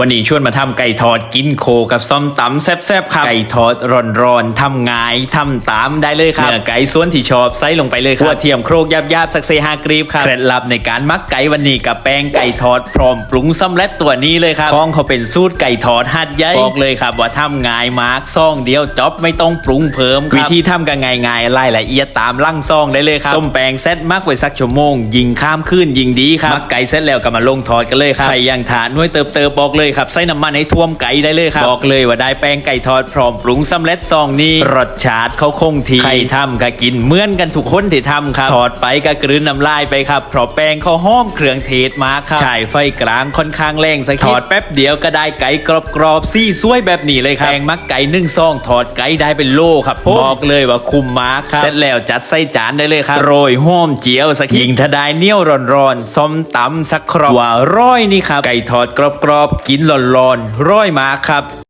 วันนี้ชวนมาทำไก่ทอดกินโคกับส้มตำแซ่บๆครับไก่ทอดร้อนๆทำง่ายทำตามได้เลยครับเนื้อไก่ส่วนที่ชอบใส่ลงไปเลยครับหัวเทียมโครกยาบๆสักเซฮากรีบครับเคล็ดลับในการมักไก่วันนี้กับแป้งไก่ทอดพร้อมปรุงสำเร็จตัวนี้เลยครับของเขาเป็นสูตรไก่ทอดหัดใหญ่บอกเลยครับว่าทำง่ายมากซ่องเดียวจอบไม่ต้องปรุงเพิ่มครับวิธีทำกันง่ายๆรายละเอียดตามลั่งซองได้เลยครับส้มแป้งเซตมากไว้สักชั่วโมง ยิงข้ามขึ้นยิงดีครับมักไก่เสร็จแล้วก็มาลงทอดกันเลยครับใครยังทานน้วยเติบเติบบอกเลยครับใส่น้ำมันให้ท่วมไก่ได้เลยครับบอกเลยว่าได้แป้งไก่ทอดพร้อมปรุงสำเร็จซองนี้รสชาติเขาคงทีใครทำก็กินเหมือนกันทุกคนที่ทำครับทอดไปก็กลืนน้ำลายไปครับเพราะแป้งเขาหอมเครื่องเทศมากครับใช่ไฟกลางค่อนข้างแรงสักทอดแป๊บเดียวก็ได้ไก่กรอบๆซี่สวยแบบนี้เลยครับแป้งมักไก่นึ่งซองทอดไก่ได้เป็นโลครับบอกเลยว่าคุ้มมากครับเสร็จแล้วจัดใส่จานได้เลยครับโรยหอมเจียวสักยิงถ้าได้เหนียวร้อนๆส้มตำสักครอบว่าร้อยนี่ครับไก่ทอดกรอบๆกินร้อนๆร้อยมาครับ